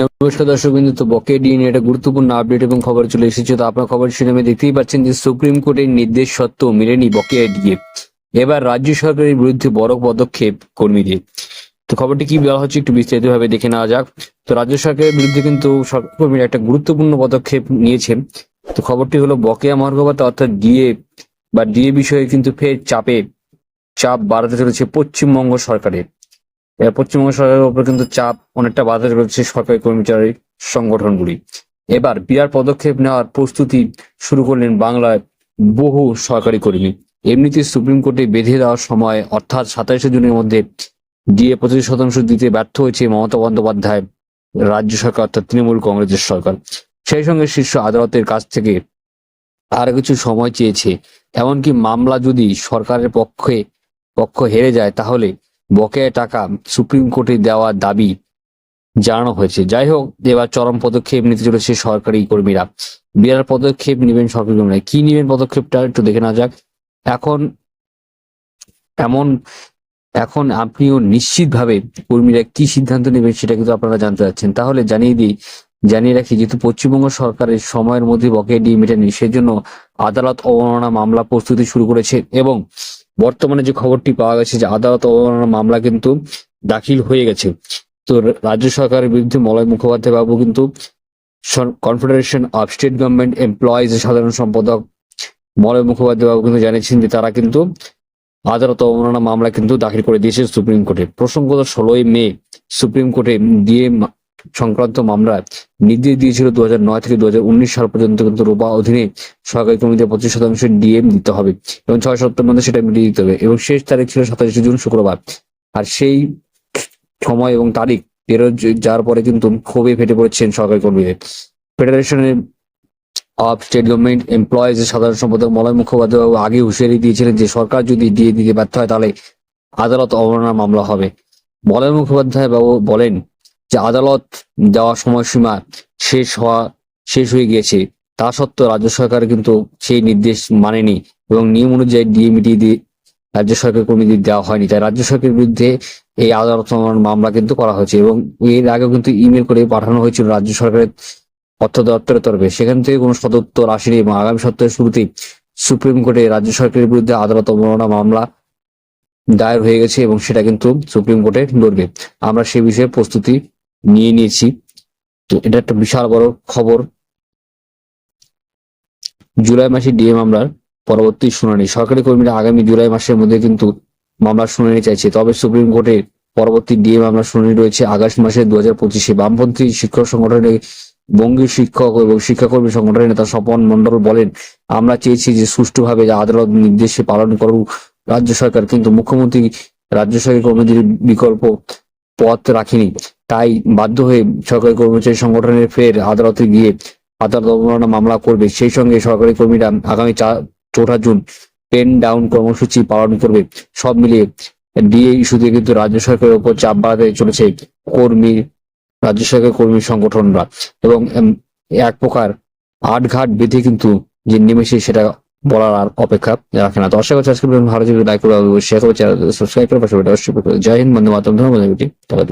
নমস্কার দর্শক বিন্দু তো বকে ডিএ নিয়ে একটা গুরুত্বপূর্ণ আপডেট এবং খবর চলে এসেছে। তো আপনার খবর শিরোনামে দেখতেই পাচ্ছেন যে সুপ্রিম কোর্টের নির্দেশ সত্ত্বেও মেলেনি বকেয়া ডিএ। এবার রাজ্য সরকারের বিরুদ্ধে বড় পদক্ষেপ কর্মীদের। তো খবরটি কি বলা হচ্ছে একটু বিস্তারিতভাবে দেখে নেওয়া যাক। তো রাজ্য সরকারের বিরুদ্ধে কিন্তু সরকার কর্মীরা একটা গুরুত্বপূর্ণ পদক্ষেপ নিয়েছেন তো খবরটি হলো, বকেয়া মর্গবতা অর্থাৎ ডিএ বা ডিএ বিষয়ে কিন্তু ফের চাপে চাপ বাড়াতে চলেছে পশ্চিমবঙ্গ সরকারের। পশ্চিমবঙ্গ সরকারের উপর কিন্তু চাপ অনেকটা বাড়াতে রয়েছে সরকারি কর্মচারী সংগঠনগুলি। এবার বিরাট পদক্ষেপ নেওয়ার প্রস্তুতি শুরু করলেন বাংলায় বহু সরকারি কর্মী। এমনিতে সুপ্রিম কোর্টে বেঁধে দেওয়ার সময় অর্থাৎ সাতাইশে জুনের মধ্যে ডিএ পঁচিশ শতাংশ দিতে ব্যর্থ হয়েছে মমতা বন্দ্যোপাধ্যায় রাজ্য সরকার অর্থাৎ তৃণমূল কংগ্রেসের সরকার। সেই সঙ্গে শীর্ষ আদালতের কাছ থেকে আরও কিছু সময় চেয়েছে। এমনকি মামলা যদি সরকারের পক্ষে, পক্ষ হেরে যায় তাহলে বকেয়া টাকা সুপ্রিম কোর্টে দেওয়ার দাবি জানানো হয়েছে। যাই হোক, এবার চরম পদক্ষেপ নিতে চলেছে সরকারি কর্মীরা। বিরাট পদক্ষেপ নেবেন সরকারি কর্মীরা। কি নেবেন পদক্ষেপটা একটু দেখে না যাক। এখন এমন, এখন আপনিও নিশ্চিতভাবে কর্মীরা কি সিদ্ধান্ত নেবেন সেটা কিন্তু আপনারা জানতে চাচ্ছেন। তাহলে জানিয়ে দিই, জানিয়ে রাখি যেহেতু পশ্চিমবঙ্গ সরকারের সময়ের মধ্যে বকেয়া ডিএ মেটানি সেজন্য আদালত অবমাননা মামলা প্রস্তুতি শুরু করেছে এবং বর্তমানে যে খবরটি পাওয়া গেছে যে আদালত অবমাননা মামলা কিন্তু দাখিল হয়ে গেছে। তো রাজ্য সরকারের বিরুদ্ধে মলয় মুখোপাধ্যায় বাবু কিন্তু confederation of state government employees সাধারণ সম্পাদক মলয় মুখোপাধ্যায় বাবু কিন্তু জানিয়েছেন যে তারা কিন্তু আদালত অবমাননা মামলা কিন্তু দাখিল করে দিয়েছে সুপ্রিম কোর্টে। প্রসঙ্গত ষোলোই মে সুপ্রিম কোর্টে ডিএ সংক্রান্ত মামলা নির্দেশ দিয়েছিল দু থেকে দু সাল পর্যন্ত কিন্তু রোবা অধীনে সরকারি কর্মীদের পঁচিশ শতাংশ ডিএম দিতে হবে এবং ছয় সপ্তাহের মধ্যে সেটা মিটিয়ে দিতে হবে এবং শেষ তারিখ ছিল সাতাশে জুন শুক্রবার। আর সেই সময় এবং তারিখ বেরো যাওয়ার পরে কিন্তু ক্ষোভে ফেটে পড়েছেন সরকারি কর্মীদের। ফেডারেশনের অফ স্টেট গভর্নমেন্ট এমপ্লয়িজ সাধারণ সম্পাদক মলয় মুখোপাধ্যায় আগে হুঁশিয়ারি দিয়েছিলেন যে সরকার যদি দিয়ে দিতে ব্যর্থ হয় তাহলে আদালত অবমাননা মামলা হবে। মলয় মুখোপাধ্যায় বাবু বলেন যে আদালত দেওয়ার সময়সীমা শেষ হওয়া, শেষ হয়ে গিয়েছে। তা সত্ত্বেও রাজ্য সরকার কিন্তু সেই নির্দেশ মানেনি এবং নিয়ম অনুযায়ী ডিএমিটি দিয়ে রাজ্য সরকার কর্মীদের দেওয়া হয়নি। তাই রাজ্য সরকারের বিরুদ্ধে এই আদালত মামলা কিন্তু করা হয়েছে এবং এর আগেও কিন্তু ইমেল করে পাঠানো হয়েছিল রাজ্য সরকারের অর্থ দপ্তরের তরফে। সেখান থেকে কোনো সদুত্তর আসেনি এবং আগামী সপ্তাহের শুরুতেই সুপ্রিম কোর্টে রাজ্য সরকারের বিরুদ্ধে আদালত অবমাননা মামলা দায়ের হয়ে গেছে এবং সেটা কিন্তু সুপ্রিম কোর্টে লড়বে। আমরা সে বিষয়ে প্রস্তুতি নিয়ে নিয়েছি। তো এটা একটা বিশাল বড় খবর। জুলাই মাসে ডিএ মামলার পরবর্তী শুনানি। সরকারি কর্মীরা আগামী জুলাই মাসের মধ্যে কিন্তু মামলার শুনানি চাইছে। তবে সুপ্রিম কোর্টে পরবর্তী ডিএ মামলার শুনানি রয়েছে আগস্ট মাসে দু হাজার পঁচিশে। বামপন্থী শিক্ষক সংগঠনের বঙ্গীয় শিক্ষক এবং শিক্ষাকর্মী সংগঠনের নেতা স্বপন মন্ডল বলেন, আমরা চেয়েছি যে সুষ্ঠুভাবে আদালত নির্দেশে পালন করুক রাজ্য সরকার। কিন্তু মুখ্যমন্ত্রী, রাজ্য সরকারি কর্মীদের বিকল্প পথ রাখেনি। তাই বাধ্য হয়ে সরকারি কর্মচারী সংগঠনের ফের আদালতে গিয়ে আদালত অবমাননা মামলা করবে। সেই সঙ্গে সরকারি কর্মীরা আগামী চৌঠা জুন পেন ডাউন কর্মসূচি পালন করবে। সব মিলিয়ে ডিএ ইস্যুতে কিন্তু রাজ্য সরকারের উপর চাপ বাড়াতে চলেছে কর্মী, রাজ্য সরকারের কর্মী সংগঠনরা। এবং এক প্রকার আটঘাট বেঁধে কিন্তু যে নেমেছে সেটা বলার আর অপেক্ষা রাখে না। তো আশা আজকে ভালো যদি লাইক করে শেয়ার করে সাবস্ক্রাইব করে পাশে জয় হিন্দ বন্ধু মাতম ধন্যবাদ